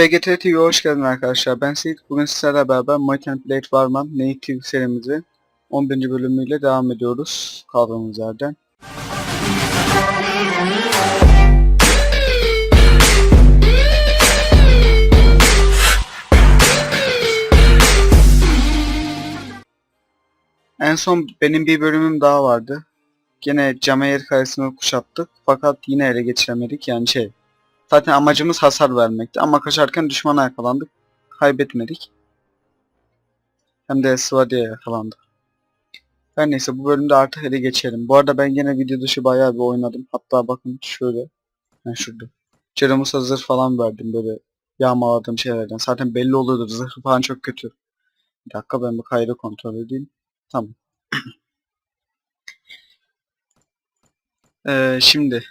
FGT TV'ye hoş geldin arkadaşlar. Ben Seyit. Bugün sizlerle beraber My Template Warman Native serimizi 11. bölümüyle devam ediyoruz. Kaldığımız yerden. En son benim bir bölümüm daha vardı. Gene Camayer Kalesi'ni kuşattık. Fakat yine ele geçiremedik yani şey. Zaten amacımız hasar vermekti ama kaçarken düşmana yakalandık. Kaybetmedik. Hem de Svadi'ye yakalandık. Her neyse bu bölümde artık ele geçelim. Bu arada ben yine video dışı bayağı bir oynadım. Hatta bakın şöyle. Ben şurada. Ceremus'a zırh falan verdim böyle yağmaladığım şeylerden. Zaten belli oluyordur zırh falan çok kötü. Bir dakika ben bu kaydı kontrol edeyim. Tamam. Ee, şimdi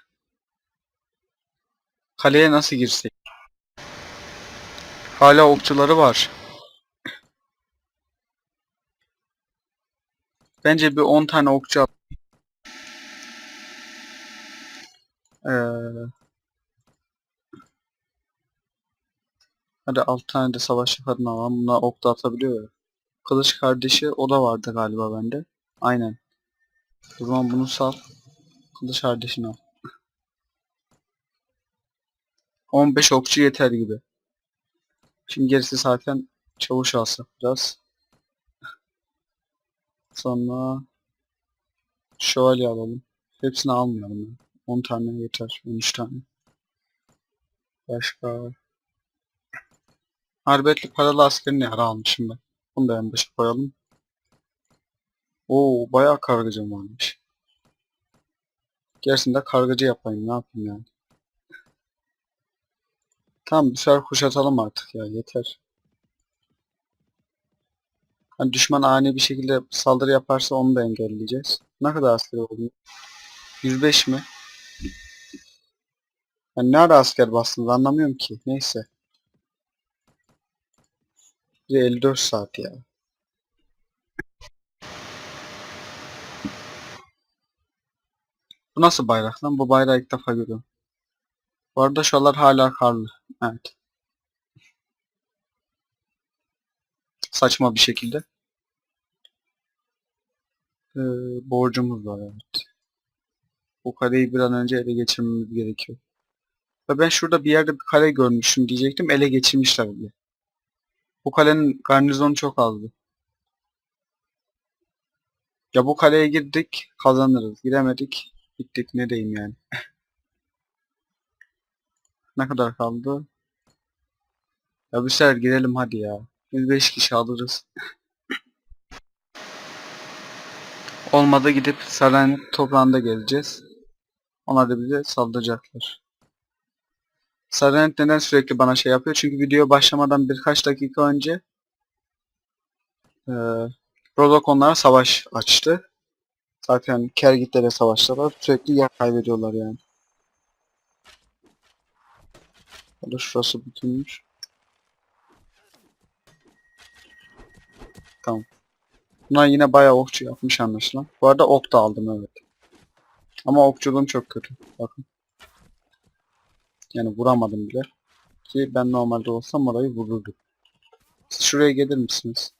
Kaleye nasıl girsek? Hala okçuları var. Bence bir 10 tane okçu al. Ee, hadi 6 tane de savaşçı kadın alalım. Bunlar ok da atabiliyor ya. Kılıç kardeşi o da vardı galiba bende. Aynen. O zaman bunu sal. Kılıç kardeşini al. 15 okçu yeter gibi. Şimdi gerisi zaten çavuş alsak biraz. Sonra şövalye alalım. Hepsini almayalım. ya. 10 tane yeter. 13 tane. Başka. Harbetli paralı askerini ara almışım ben. Bunu da en başa koyalım. Oo bayağı kargıcım varmış. Gerisini de kargıcı yapayım. Ne yapayım yani. Tamam bir sefer kuşatalım artık ya yeter. Hani düşman ani bir şekilde saldırı yaparsa onu da engelleyeceğiz. Ne kadar asker oldu? 105 mi? Yani ne ara asker bastınız anlamıyorum ki. Neyse. Bir de 54 saat ya. Bu nasıl bayrak lan? Bu bayrağı ilk defa görüyorum. Bu arada şuralar hala karlı. Evet. Saçma bir şekilde. Ee, borcumuz var evet. Bu kaleyi bir an önce ele geçirmemiz gerekiyor. Ve ben şurada bir yerde bir kale görmüşüm diyecektim. Ele geçirmişler bile. Bu kalenin garnizonu çok azdı. Ya bu kaleye girdik kazanırız. Giremedik. Bittik ne diyeyim yani. Ne kadar kaldı? Ya bir sefer girelim hadi ya. Biz 5 kişi alırız. Olmadı gidip sarayın toprağında geleceğiz. Onlar da bize saldıracaklar. Sarayın neden sürekli bana şey yapıyor? Çünkü video başlamadan birkaç dakika önce e, onlara savaş açtı. Zaten Kergitlere savaştılar. Sürekli yer kaybediyorlar yani. Ya da şurası bütünmüş. Tamam. Bunlar yine bayağı okçu yapmış anlaşılan. Bu arada ok da aldım evet. Ama okçuluğum çok kötü. Bakın. Yani vuramadım bile. Ki ben normalde olsam orayı vururdum. Siz şuraya gelir misiniz?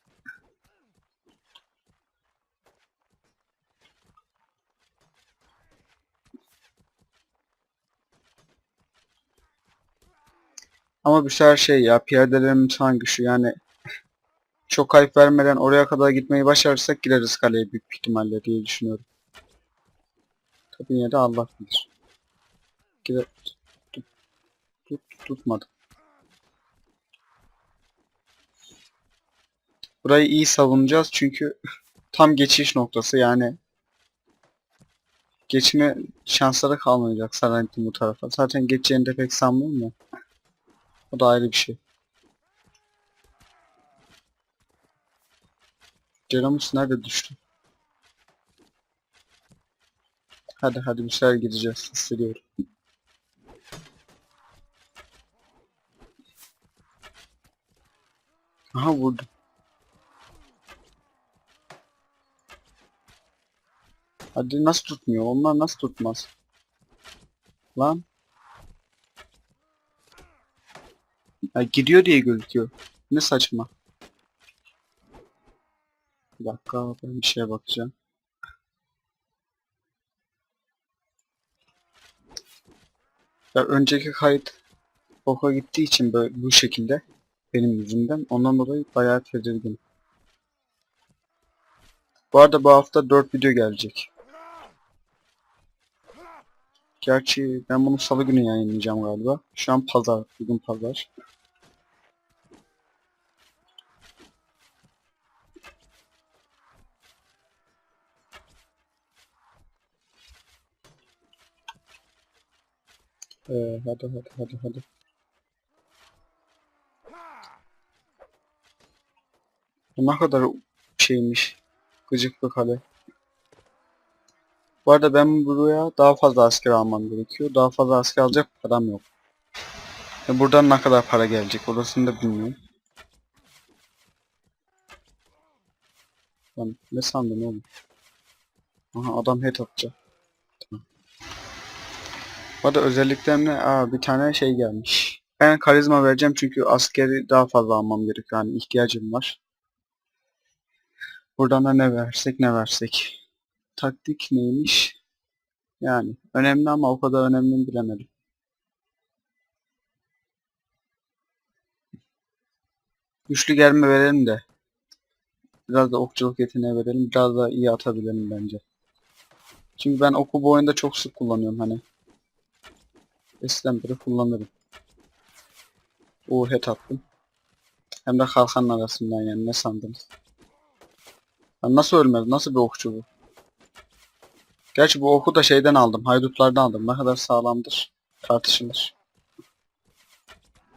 Ama bir her şey ya piyadelerin falan güçlü yani çok kayıp vermeden oraya kadar gitmeyi başarırsak gireriz kaleye büyük ihtimalle diye düşünüyorum. Tabii yine de Allah bilir. Gire... Tut, tut, tutmadı. Burayı iyi savunacağız çünkü tam geçiş noktası yani geçme şansları kalmayacak Sarantin bu tarafa. Zaten geçeceğini de pek sanmıyorum ya. O da ayrı bir şey. Ceramus nerede düştü? Hadi hadi bir şeyler gideceğiz hissediyorum. Aha vurdu. Hadi nasıl tutmuyor? Onlar nasıl tutmaz? Lan. Ya gidiyor diye gözüküyor. Ne saçma. Bir dakika ben bir şeye bakacağım. Ya önceki kayıt boka gittiği için böyle bu şekilde benim yüzümden ondan dolayı bayağı tedirgin. Bu arada bu hafta 4 video gelecek. Gerçi ben bunu salı günü yayınlayacağım galiba. Şu an pazar, bugün pazar. Ee, hadi hadi hadi hadi. Ne kadar şeymiş. Gıcık bir kale. Bu arada ben buraya daha fazla asker almam gerekiyor. Daha fazla asker alacak param yok. E buradan ne kadar para gelecek orasını da bilmiyorum. Lan ne sandın oğlum? Aha adam head atacak. Tamam. Bu arada özelliklerimle aa, bir tane şey gelmiş. Ben karizma vereceğim çünkü askeri daha fazla almam gerekiyor. Yani ihtiyacım var. Buradan da ne versek ne versek. Taktik neymiş? Yani önemli ama o kadar önemli bilemedim. Güçlü gelme verelim de. Biraz da okçuluk yeteneği verelim. Biraz da iyi atabilirim bence. Çünkü ben oku bu oyunda çok sık kullanıyorum hani. Eskiden beri kullanırım. Oo head attım. Hem de kalkanın arasından yani ne sandınız? Lan nasıl ölmedi? Nasıl bir okçu bu? Gerçi bu oku da şeyden aldım. Haydutlardan aldım. Ne kadar sağlamdır. Tartışılır.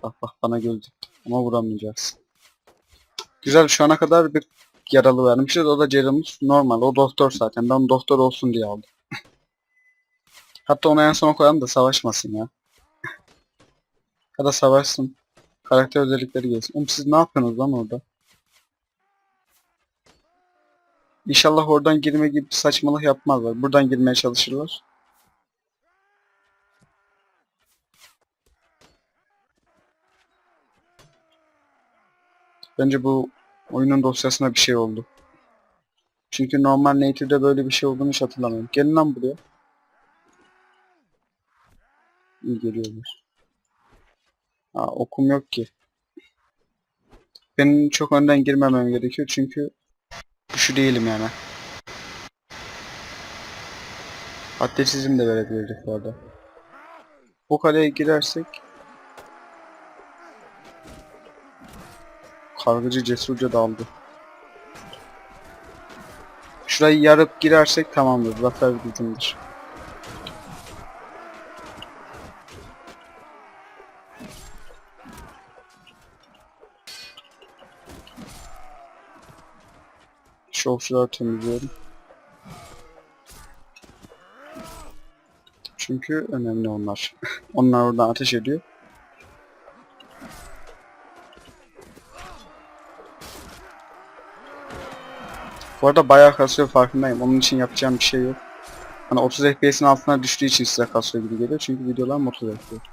Bak bak bana göz dikti. Ama vuramayacaksın. Güzel şu ana kadar bir yaralı vermişiz. O da Jerem'us normal. O doktor zaten. Ben doktor olsun diye aldım. Hatta onu en sona koyalım da savaşmasın ya. ya da savaşsın. Karakter özellikleri gelsin. Oğlum siz ne yapıyorsunuz lan orada? İnşallah oradan girme gibi saçmalık yapmazlar. Buradan girmeye çalışırlar. Bence bu oyunun dosyasına bir şey oldu. Çünkü normal native'de böyle bir şey olduğunu hiç hatırlamıyorum. Gelin lan buraya. İyi geliyorlar. Aa, okum yok ki. Benim çok önden girmemem gerekiyor çünkü şu değilim yani. Atletizm de verebilirdik bu arada. Bu kaleye girersek Kargıcı cesurca daldı. Şurayı yarıp girersek tamamdır. Zafer bizimdir. Şu okçuları temizliyorum. Çünkü önemli onlar. onlar oradan ateş ediyor. Bu arada bayağı kasıyor farkındayım. Onun için yapacağım bir şey yok. Hani 30 FPS'in altına düştüğü için size kasıyor gibi geliyor. Çünkü videolar 30 FPS.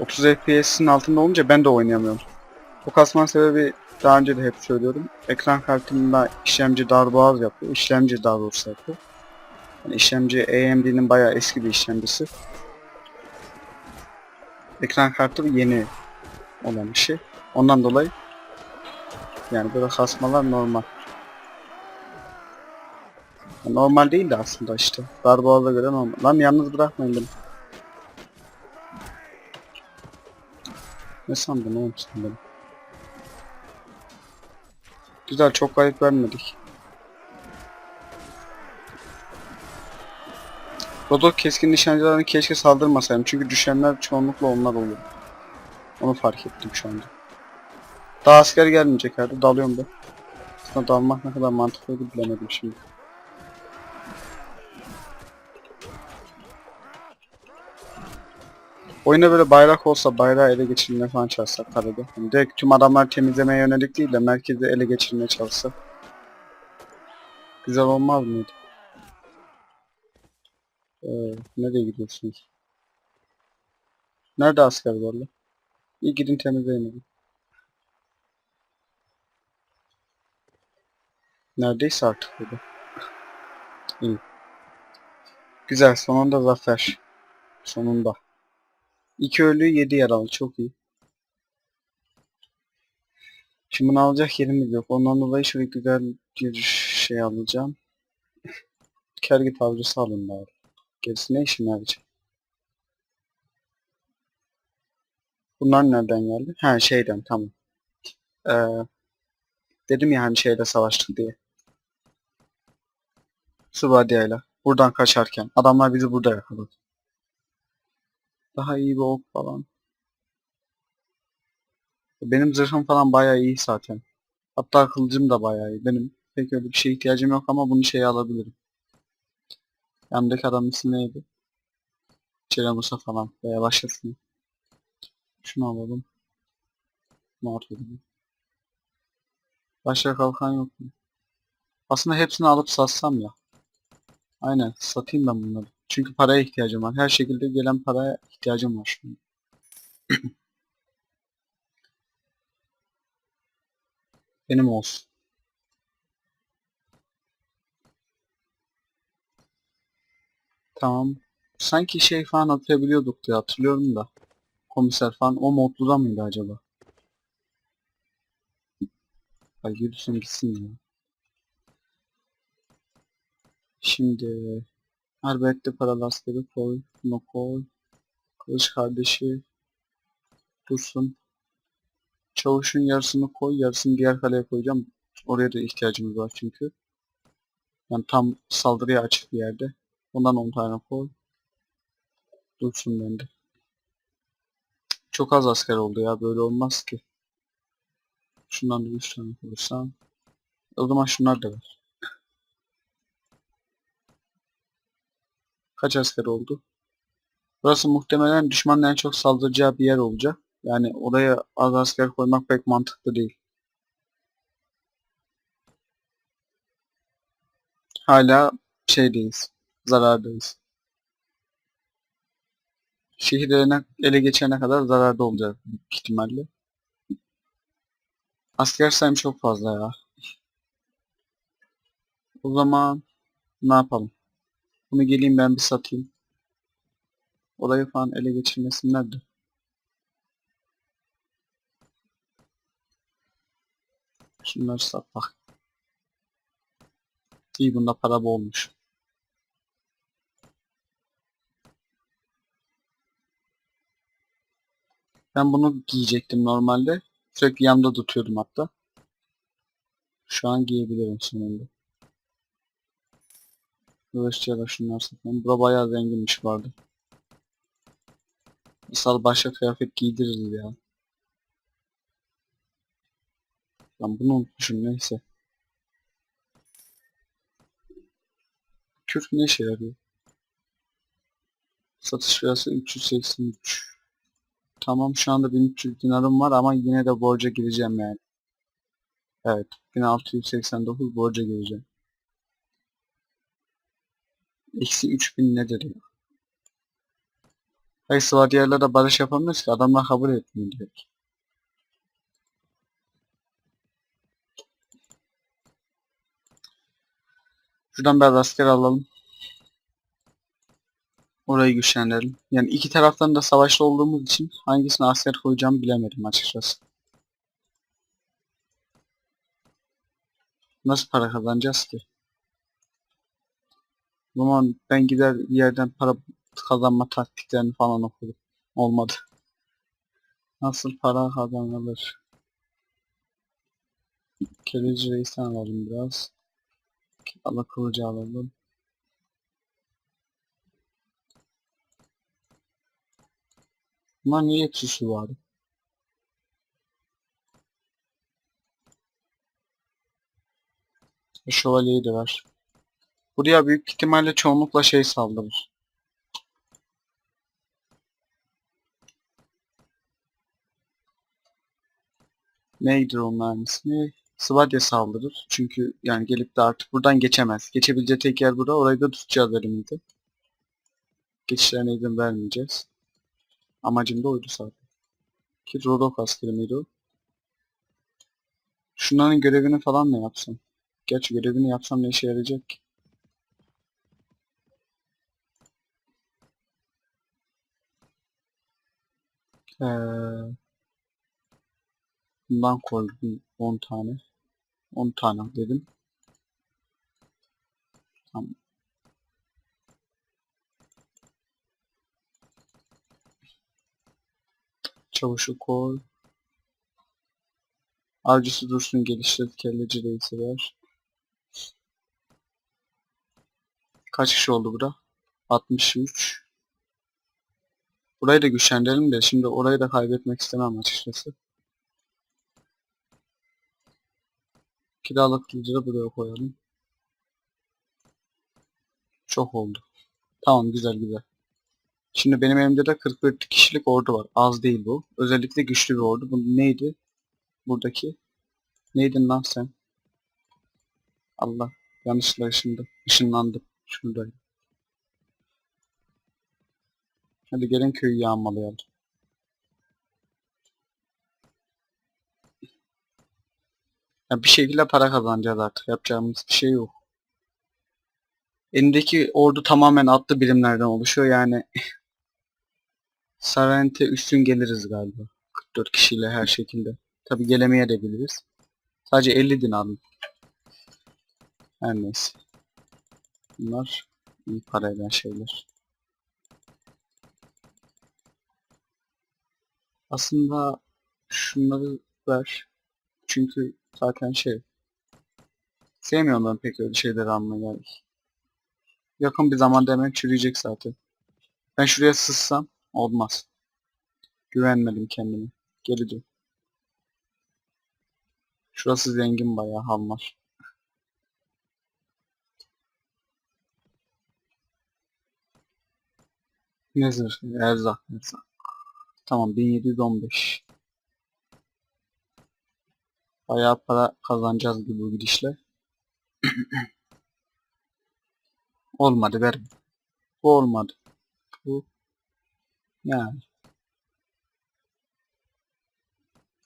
30 FPS'in altında olunca ben de oynayamıyorum. Bu kasmanın sebebi daha önce de hep söylüyorum. Ekran kartımda işlemci darboğaz yapıyor. İşlemci daha doğrusu yapıyor. Yani işlemci AMD'nin bayağı eski bir işlemcisi. Ekran kartı yeni olan bir şey. Ondan dolayı yani böyle kasmalar normal. Normal değil de aslında işte. Darboğaz'a göre normal. Lan yalnız bırakmayın beni. Ne sandın oğlum sen beni? Güzel çok kayıp vermedik. Rodok keskin nişancılarına keşke saldırmasaydım çünkü düşenler çoğunlukla onlar oluyor. Onu fark ettim şu anda. Daha asker gelmeyecek herhalde dalıyorum ben. Aslında dalmak ne kadar mantıklıydı bilemedim şimdi. Oyunda böyle bayrak olsa bayrağı ele geçirmeye falan çalışsak karede. Yani direkt tüm adamlar temizlemeye yönelik değil de merkezi ele geçirmeye çalışsa. Güzel olmaz mıydı? Ee, nereye gidiyorsunuz? Nerede asker var lan? İyi gidin temizleyin onu. Neredeyse artık burada. İyi. Güzel sonunda zafer. Sonunda. İki ölü yedi yaralı çok iyi. Şimdi bunu alacak yerimiz yok. Ondan dolayı şöyle güzel bir şey alacağım. Kergit avcısı alın bari. Gerisi ne işime yarayacak? Bunlar nereden geldi? Ha şeyden tamam. Ee, dedim ya hani şeyle savaştık diye. Subadiya'yla. Buradan kaçarken. Adamlar bizi burada yakaladı. Daha iyi bir ok falan. Benim zırhım falan bayağı iyi zaten. Hatta kılıcım da bayağı iyi. Benim pek öyle bir şeye ihtiyacım yok ama bunu şeye alabilirim. Yanındaki adamın ismi neydi? Ceremusa falan veya başkasını. Şunu alalım. Mart edelim. Başka kalkan yok mu? Aslında hepsini alıp satsam ya. Aynen satayım ben bunları. Çünkü paraya ihtiyacım var. Her şekilde gelen paraya ihtiyacım var. Benim olsun. Tamam. Sanki şey falan atabiliyorduk diye hatırlıyorum da. Komiser falan o modluda mıydı acaba? Ay yürüsün gitsin ya. Şimdi Arbet'te paralı askeri koy. Bunu koy. Kılıç kardeşi dursun. Çavuşun yarısını koy. Yarısını diğer kaleye koyacağım. Oraya da ihtiyacımız var çünkü. Yani tam saldırıya açık bir yerde. Ondan 10 tane koy. Dursun bende. Çok az asker oldu ya. Böyle olmaz ki. Şundan da 3 tane koysam. O zaman şunlar da ver. Kaç asker oldu? Burası muhtemelen düşmanın en çok saldıracağı bir yer olacak. Yani oraya az asker koymak pek mantıklı değil. Hala şeydeyiz. Zarardayız. Şehirlerine ele geçene kadar zararda olacak büyük ihtimalle. Asker sayım çok fazla ya. O zaman ne yapalım? Bunu geleyim ben bir satayım. Olayı falan ele geçirmesinler de. Şunları sat bak. İyi bunda para bolmuş. Ben bunu giyecektim normalde. Sürekli yanımda tutuyordum hatta. Şu an giyebilirim sonunda. Kılıççıya da şunlar satalım. Bu da bayağı zenginmiş vardı. Misal başka kıyafet giydiririz ya. Ben bunu unutmuşum neyse. Kürk ne işe yarıyor? Satış fiyatı 383. Tamam şu anda 1300 dinarım var ama yine de borca gireceğim yani. Evet 1689 borca gireceğim. Eksi 3000 nedir ya? Hayır Sıvadiyar'la barış yapamıyoruz ki adamlar kabul etmiyor direkt. Şuradan biraz asker alalım. Orayı güçlendirelim. Yani iki taraftan da savaşta olduğumuz için hangisine asker koyacağımı bilemedim açıkçası. Nasıl para kazanacağız ki? Zaman ben gider bir yerden para kazanma taktiklerini falan okudum. Olmadı. Nasıl para kazanılır? Keleci reisten alalım biraz. Allah kılıcı alalım. Bunlar niye etkisi var? Şövalyeyi de ver. Buraya büyük ihtimalle çoğunlukla şey saldırır. Neydi onların ismi? Svadya saldırır. Çünkü yani gelip de artık buradan geçemez. Geçebileceği tek yer bura. Orayı da tutacağız elimizde. Geçişlerine izin vermeyeceğiz. Amacım da oydu zaten. Ki Rodok askeri miydi o? Şunların görevini falan ne yapsam? Gerçi görevini yapsam ne işe yarayacak ki? Ee, bundan koydum 10 tane. 10 tane dedim. Tamam. Çavuşu koy. Avcısı dursun geliştir. Kelleci reisi ver. Kaç kişi oldu bura? 63. Burayı da güçlendirelim de şimdi orayı da kaybetmek istemem açıkçası. Kiralık lideri buraya koyalım. Çok oldu. Tamam güzel güzel. Şimdi benim elimde de 41 kişilik ordu var. Az değil bu. Özellikle güçlü bir ordu. Bu neydi? Buradaki. Neydin lan sen? Allah. Yanlışlıkla ışındı. Işınlandım. Şuradayım. Hadi gelin köyü yağmalayalım. Ya bir şekilde para kazanacağız artık. Yapacağımız bir şey yok. Elindeki ordu tamamen atlı birimlerden oluşuyor. Yani Sarente üstün geliriz galiba. 44 kişiyle her şekilde. Tabi gelemeye de biliriz. Sadece 50 din aldım. Her neyse. Bunlar iyi para eden şeyler. Aslında şunları ver. Çünkü zaten şey sevmiyorum ben pek öyle şeyleri almaya yani. Yakın bir zamanda hemen çürüyecek zaten. Ben şuraya sızsam olmaz. Güvenmedim kendime. Geri dön. Şurası zengin bayağı halmar. Ne zırh? Erzak, erzak. Tamam 1715. Bayağı para kazanacağız gibi bu gidişle. olmadı ver. Bu olmadı. Bu yani.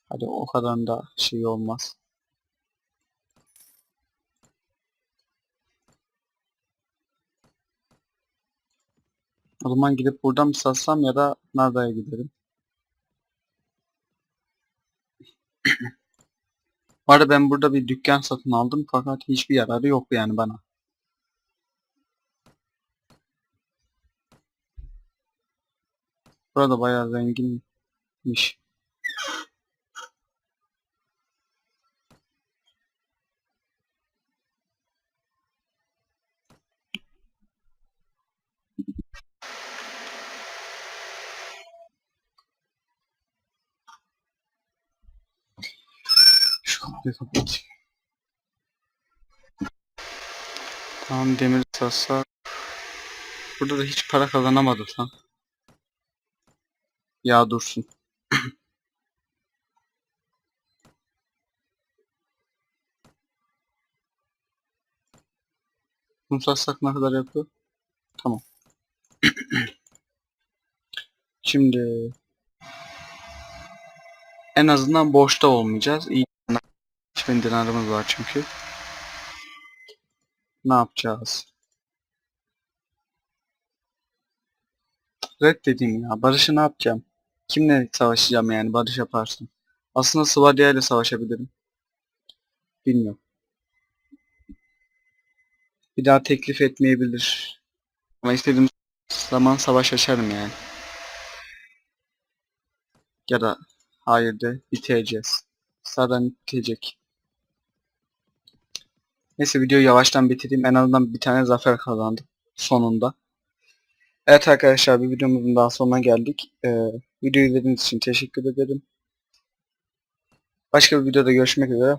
Hadi o kadar da şey olmaz. O zaman gidip buradan mı satsam ya da Narda'ya giderim. Bu ben burada bir dükkan satın aldım fakat hiçbir yararı yok yani bana. Burada bayağı zenginmiş. Kapatayım. Tamam demir sassa. Burada da hiç para kazanamadık lan. Ya dursun. Bunu satsak ne kadar yapıyor? Tamam. Şimdi en azından boşta olmayacağız. İyi 5000 dinarımız var çünkü. Ne yapacağız? Red dediğim ya. Barış'ı ne yapacağım? Kimle savaşacağım yani barış yaparsın? Aslında Svadia ile savaşabilirim. Bilmiyorum. Bir daha teklif etmeyebilir. Ama istediğim zaman savaş açarım yani. Ya da hayır de biteceğiz. Zaten bitecek. Neyse videoyu yavaştan bitireyim. En azından bir tane zafer kazandım. Sonunda. Evet arkadaşlar bir videomuzun daha sonuna geldik. Ee, videoyu izlediğiniz için teşekkür ederim. Başka bir videoda görüşmek üzere.